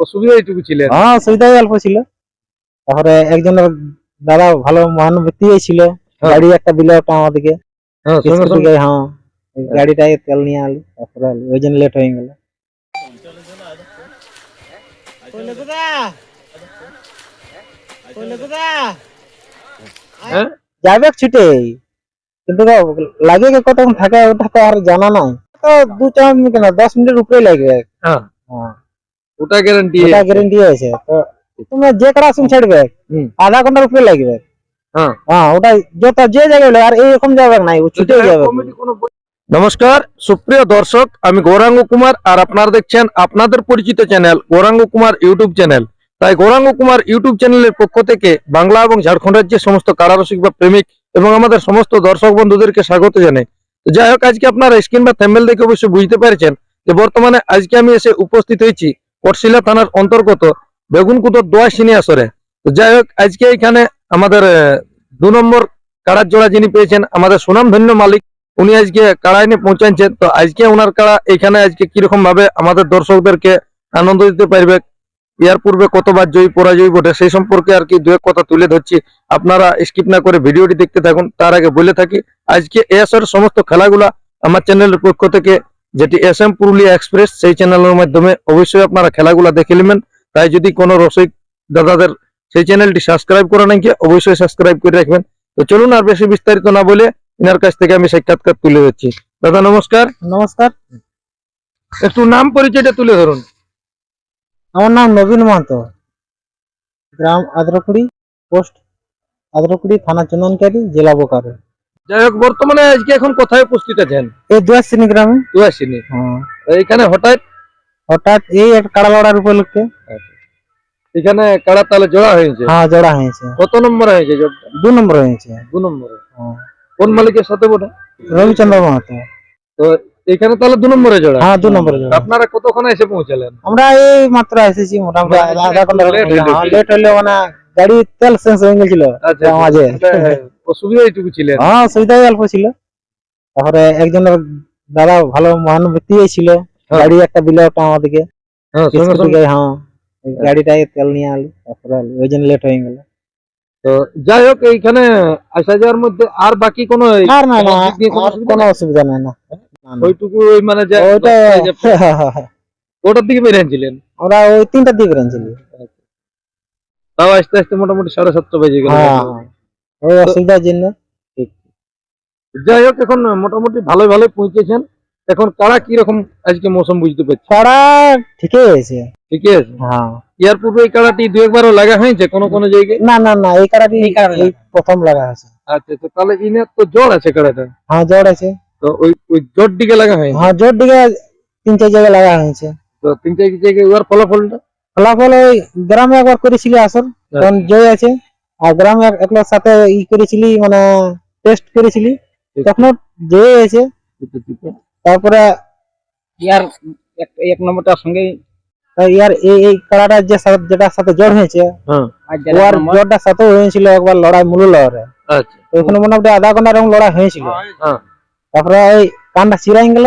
অসুবিধা এইটুকু ছিলেন হ্যাঁ সুবিধাই অল্প ছিল। তারপরে একজনের দাদা ভালো মহান ব্যক্তি ছিল। হ্যাঁ। গাড়ি একটা দিল ওটা আমাদেরকে। হ্যাঁ হ্যাঁ ওই গাড়িটায় তেল নিয়ে আলি তারপরে ওই জন্য লেট হয়ে গেল। হ্যাঁ? যাবে ছুটে। কিন্তু লাগে কতক্ষণ থাকে ওটা তো আর জানা নাই। তো দু চার মিনিট না দশ মিনিটের উপরে লাগবে হ্যাঁ। হ্যাঁ। ওটা গ্যারান্টি ওটা গ্যারেন্টি আছে। তো তুমি যে কটা আসুন ছাড়বে আধা ঘণ্টার উপরে লাগবে। হ্যাঁ। হ্যাঁ ওটা যত যে জায়গায় আর এইরকম যাবে না ও ছুটে যাবে। নমস্কার সুপ্রিয় দর্শক আমি গৌরাঙ্গ কুমার আর আপনারা দেখছেন আপনাদের পরিচিত channel Gauranga Kumar YouTube channel তাই গৌরাঙ্গ কুমার ইউটিউব চ্যানেলের পক্ষ থেকে বাংলা এবং ঝাড়খণ্ড রাজ্যের সমস্ত কারারসিক বা প্রেমিক এবং আমাদের সমস্ত দর্শক বন্ধুদেরকে স্বাগত জানাই। যাই হোক আজকে আপনারা স্ক্রিন বা থ্যাম্বেল দেখে অবশ্যই বুঝতে পেরেছেন যে বর্তমানে আজকে আমি এসে উপস্থিত হয়েছি কটশিলা থানার অন্তর্গত বেগুনকুদর দোয়া সিনি আসরে যাই হোক, আজকে এখানে আমাদের দু নম্বর কাড়ার জোড়া যিনি পেয়েছেন, আমাদের সুনামধন্য মালিক, উনি আজকে কাড়া এনে পৌঁছাচ্ছেন তো আজকে ওনার কাড়া এখানে আজকে কীরকম ভাবে আমাদের দর্শকদেরকে আনন্দ দিতে পারবে, ইয়ার পূর্বে কতবার জয়ী, পরাজয়ী বটে, সেই সম্পর্কে আর কি দু এক কথা তুলে ধরছি। আপনারা স্কিপ না করে ভিডিওটি দেখতে থাকুন। তার আগে বলে থাকি, আজকে এসআর সমস্ত খেলাগুলা আমার চ্যানেলের পক্ষ থেকে যেটি এস এম পুরুলিয়া এক্সপ্রেস সেই চ্যানেলের মাধ্যমে অবশ্যই আপনারা খেলাগুলা দেখে নেবেন। তাই যদি কোনো রসিক দাদাদের সেই চ্যানেলটি সাবস্ক্রাইব করে নাকি অবশ্যই সাবস্ক্রাইব করে রাখবেন। তো চলুন আর বেশি বিস্তারিত না বলে এনার কাছ থেকে আমি সাক্ষাৎকার তুলে দিচ্ছি দাদা নমস্কার। নমস্কার। একটু নাম পরিচয়টা তুলে ধরুন। আমার নাম নবীন মাহাতো গ্রাম আদ্রকুড়ি পোস্ট আদ্রকুড়ি থানা চন্দনকারী জেলা বোকারো। যাই হোক বর্তমানে আজকে এখন কোথায় উপস্থিত আছেন? এই দুয়াশিনী গ্রামে। দুয়াশিনি হ্যাঁ। এইখানে হঠাৎ? হঠাৎ এই একটা কাড়া লড়ার উপলক্ষে এখানে কাড়া তালে জোড়া হয়েছে? হ্যাঁ জোড়া হয়েছে। কত নম্বর হয়েছে দু নম্বর হয়েছে। দু নম্বরে। হ্যাঁ। কোন মালিকের সাথে বটে? রবিচন্দ্র মাহাতো। তো এখানে তাহলে দু নম্বরে জোড়া? হ্যাঁ দু নম্বরে জোড়া। আপনারা কতক্ষণে এসে পৌঁছালেন? আমরা এই মাত্র এসেছি মোটামুটি মানে আধা ঘণ্টা লেট হইলে মানে গাড়ি তেল শেষ হয়ে গেছিল। আচ্ছা মাঝে। তাহলে অসুবিধা এইটুকু ছিলেন? হ্যাঁ সুবিধাই অল্প ছিল। তারপরে একজনের দাদা ভালো মহান ব্যক্তি ছিল। হ্যাঁ। গাড়ি একটা দিল ওটা আমাদেরকে। হ্যাঁ হ্যাঁ ওই গাড়িটায় তেল নিয়ে আলি তারপরে ওই জন্য লেট হয়ে গেল। তো যাই হোক এইখানে আসা যাওয়ার মধ্যে আর বাকি কোনো আর না না কোনো অসুবিধা নাই? না। ওইটুকু ওই মানে যে ওটার দিকে বেরিয়েছিলেন আমরা ওই তিনটা দিকে রেঞ্জলি তাও আস্তে আস্তে মোটামুটি সাড়ে সাতটা বেজে গেল। হ্যাঁ। ওই অসুবিধার জন্য। যাই হোক এখন মোটামুটি ভালোই ভালোই পৌঁছেছেন। এখন কারা কীরকম আজকে মৌসুম বুঝতে পারছি কাড়া ঠিকই আছে ঠিক আছে? হ্যাঁ। ইয়ার পূর্বে এই কাড়াটি দু একবারও লাগা হয়েছে কোনো কোনো জায়গায়? না না না এই কাড়াটি এই প্রথম লাগা আছে আচ্ছা তো তাহলে ইনের তো জোর আছে কাড়াটা হ্যাঁ জোর আছে। তো ওই ওই জোর দিকে লাগা হয়নি? হ্যাঁ জোর দিকে তিন চার জায়গায় লাগা হয়েছে। তো তিন চার জায়গায় ওর ফলাফলটা? ফলাফল ওই গ্রামে একবার করেছিলি আসর তখন জয় আছে। আর গ্রামে এক- সাথে ই করেছিলি মানে টেস্ট করেছিলি তখন জয় আছে তারপরে ইয়ার এক এক নম্বরটার সঙ্গে ইয়ার এই এই কাড়াটা যে সাথে- যেটার সাথে জ্বর হয়েছে হ্যাঁ। ওর যেটা জ্বরটার সাথেও হয়েছিল একবার লড়াই মূল লড়াই আচ্ছা। ওইখানে মোটামুটি আধা ঘণ্টা এরকম লড়াই হয়েছিল। হ্যাঁ। তারপরে ওই কানটা চিরাই গেল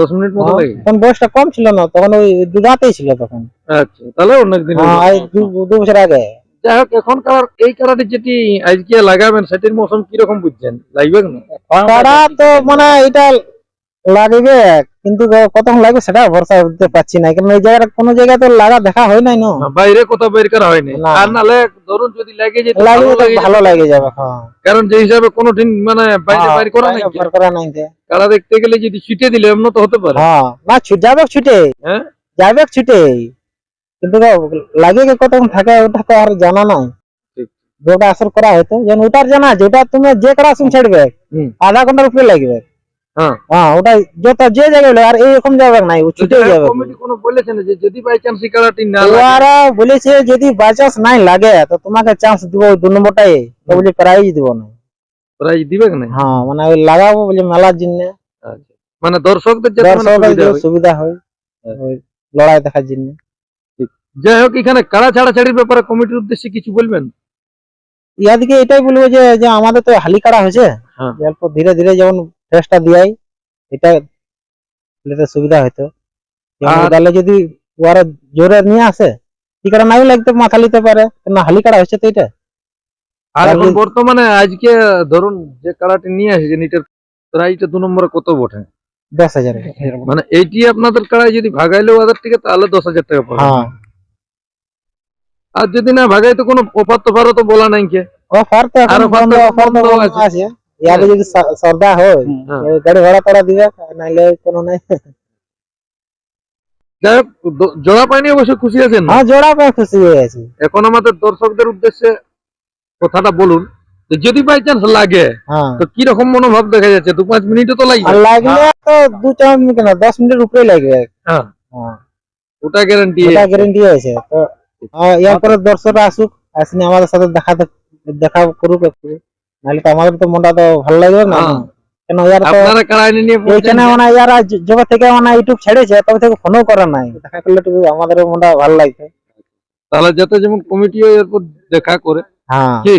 10 মিনিট মতো হ্যাঁ, লাগে তখন বয়সটা কম ছিল না তখন ওই দুধাতেই ছিল তখন। আচ্ছা তাহলে অনেক দিন হ্যাঁ দু বছর আগে। যাই হোক এখন এখনকার এই কারাটি যেটি আজকে লাগাবেন সেটির মৌসুম কীরকম বুঝছেন? লাগবে না? খরা তো মানে এটা লাগবে কিন্তু কতক্ষণ লাগবে সেটা ভরসা দিতে পারছি না। কারণ এই জায়গাটা কোনো জায়গায় তো লাগা দেখা হয় নাই না? বাইরে কোথাও বের করা হয়নি। না। আর নালে ধরুন যদি লাগে যেত ভালো লাগে যাবে হ্যাঁ। কারণ যে হিসাবে কোনো দিন মানে বাইরে হ্যাঁ, বাইর করা নাই বের করা নাই। কারা দেখতে গেলে যদি ছুটে দিলে এমন তো হতে পারে। হ্যাঁ না ছুট যাবে ছুটে। হ্যাঁ? যাবে ছুটে। কিন্তু লাগে কি কতক্ষণ থাকে ওটা তো আর জানা নাই। যেটা আসর করা হয়তো যেন ওটার জানা ওটা তুমি যে করা আসুন ছাড়বে। আধা ঘণ্টার উপরে লাগবে। হ্যাঁ। হ্যাঁ ওটা যত যে জায়গায় হলো, আর এইরকম যাবে নাই ও ছুটে যাবে কমিটি কোনো বলেছে না যে যদি বাই চান্স এই না লাগে? ওরা বলেছে যদি বাই চান্স নাই লাগে তো তোমাকে চান্স দিব দু নম্বরটাই তো বলে প্রাইজ দিব না। প্রাইজ দিবে না হ্যাঁ মানে ওই লাগাবো বলে মেলার জন্য। আচ্ছা। মানে দর্শকদের যাতে মানে সুবিধা হয়। ওই লড়াই দেখার জন্য। যাই হোক এখানে কাড়া ছাড়াছাড়ির ব্যাপারে কমিটির উদ্দেশ্যে কিছু বলবেন? ইয়াদিকে এটাই বলব যে যে আমাদের তো হালি কাড়া হয়েছে। হ্যাঁ। অল্প ধীরে ধীরে যেমন ফ্রেশটা দিয়াই এটা দিলে সুবিধা হইতো। তাহলে যদি ওরা জোরে নিয়ে আসে কি কারণ নাই লাগতে মাথা নিতে পারে? না হালি হচ্ছে তো এটা? আর এখন বর্তমানে আজকে ধরুন যে কাড়াটি নিয়ে এসেছেন এটার প্রাইজটা দু নম্বরে কত বটে? দশ হাজার মানে এইটি আপনাদের কাড়ায় যদি ভাগাইলেও ওদের থেকে তাহলে দশ হাজার টাকা পড়বে হ্যাঁ। আর যদি না ভাগাই তো কোনো অফার তোফারও তো বলা নাই কে। অফার তো এখন তো অফার তো আছে। আছে ইয়াদের যদি স- সর্দা হয় হ্যাঁ। ওই গাড়ি ভাড়া তারা দিবে নাইলে কোনো নাই যাই হোক দ- জোড়া পাইনি অবশ্য খুশি আছেন না? হ্যাঁ জোড়া পেয়ে খুশি হয়ে আছি এখন আমাদের দর্শকদের উদ্দেশ্যে কথাটা বলুন যে যদি বাই চান্স লাগে হ্যাঁ তো কি রকম মনোভাব দেখা যাচ্ছে দু পাঁচ মিনিটও তো আর লাগবে লাগলে তো দু চার মিনিট না দশ মিনিটের উপরে লাগবে হ্যাঁ হ্যাঁ ওটা গ্যারান্টি এটা গ্যারেন্টি আছে তো আহ, এরপরে দর্শকরা আসুক আসলে আমাদের সাথে দেখা তো- দেখা করুক একটু নাহলে তো আমাদের তো মনটা তো ভালো লাগবে না। হ্যাঁ। কেন ইয়ার তো আপনারা কাড়াই নিয়ে এইখানে মানে ইয়ারা যবে থেকে মানে ইউটিউব ছেড়েছে তবে থেকে ফোনও করে নাই। দেখা করলে একটু আমাদের মনটা ভালো লাগছে তাহলে যাতে যেমন কমিটিও এরপর দেখা করে। হ্যাঁ। কি?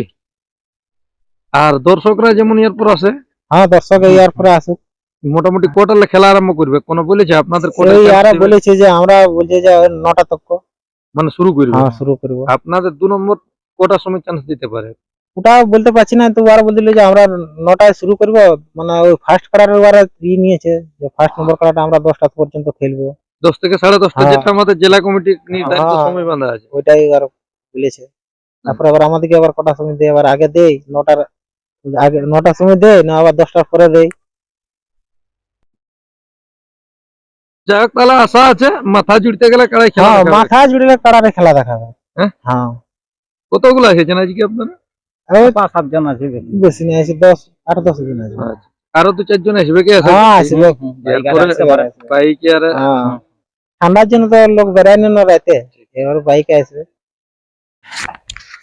আর দর্শকরা যেমন এরপর আসে হ্যাঁ দর্শক ইয়ার পরে আসুক মোটামুটি কোটালে খেলা আরম্ভ করবে। কোন বলেছে? আপনাদের কোটা ওই ইয়ারা বলেছে যে আমরা বলছে যে নটা তক। মানে শুরু করবে? হ্যাঁ শুরু করব। আপনাদের দু নম্বর কোটার সময় চান্স দিতে পারে। ওটা বলতে পারছি না তো ওরা বলছিল যে আমরা নটায় শুরু করব মানে ওই ফার্স্ট কার্ডার ওরা ই নিয়েছে যে ফার্স্ট নম্বর কার্ডটা আমরা দশটা পর্যন্ত খেলব দশ থেকে সাড়ে দশটা হ্যাঁ। যেটা আমাদের জেলা কমিটি নির্ধারিত হ্যাঁ। সময় বাঁধা আছে ওইটাই আর বলেছে তারপরে আবার আমাদেরকে আবার কটার সময় দেয় আবার আগে দেয় নটার আগে নটার সময় দেয় না আবার দশটার পরে দেয় যাই হোক তাহলে আশা আছে মাথা জুড়তে গেলে কাড়াই খেলা হ্যাঁ। মাথা জুড়ে কাড়ারে খেলা দেখাবে হ্যাঁ? হ্যাঁ কতগুলো এসেছেন আজকে আপনারা ওই পাঁচ সাতজন আছে বেশি। বেশি না আছে দশ আট দশ জন আছে। আরও দু চারজন আসবে কি? আসবে আসবে। হুম, এরপরে বাইক আছে, এবারে আর ঠান্ডার জন্য তো লোক বেড়ায় না রাতে। এবার বাইকে আসবে।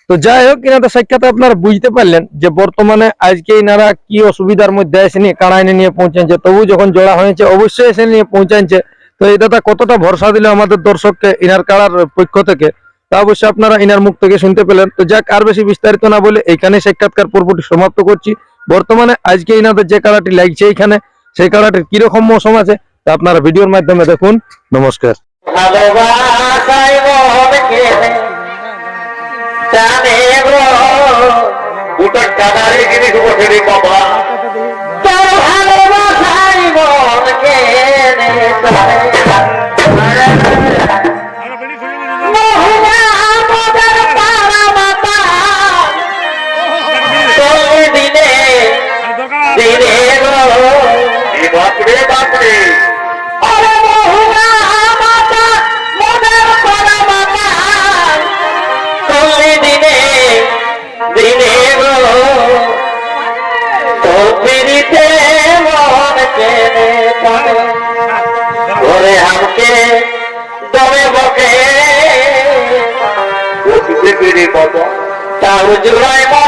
তো যাই হোক এনাদের সাক্ষাতে আপনারা বুঝতে পারলেন যে বর্তমানে আজকে এনারা কি অসুবিধার মধ্যে এসে নিয়ে কাড়াইনে নিয়ে পৌঁছাচ্ছে। তবু যখন জোড়া হয়েছে অবশ্যই এসে নিয়ে পৌঁছাচ্ছে। তো এই দাদা কতটা ভরসা দিল আমাদের দর্শককে ইনার কাড়ার পক্ষ থেকে? তা অবশ্যই আপনারা ইনার মুখ থেকে শুনতে পেলেন। তো যাক, আর বেশি বিস্তারিত না বলে এইখানে সাক্ষাৎকার পর্বটি সমাপ্ত করছি। বর্তমানে আজকে ইনাদের যে কাড়াটি লাগছে এইখানে সেই কাড়াটির কীরকম মৌসুম আছে, তা আপনারা ভিডিওর মাধ্যমে দেখুন। নমস্কার। গো গিরি বাবা তাও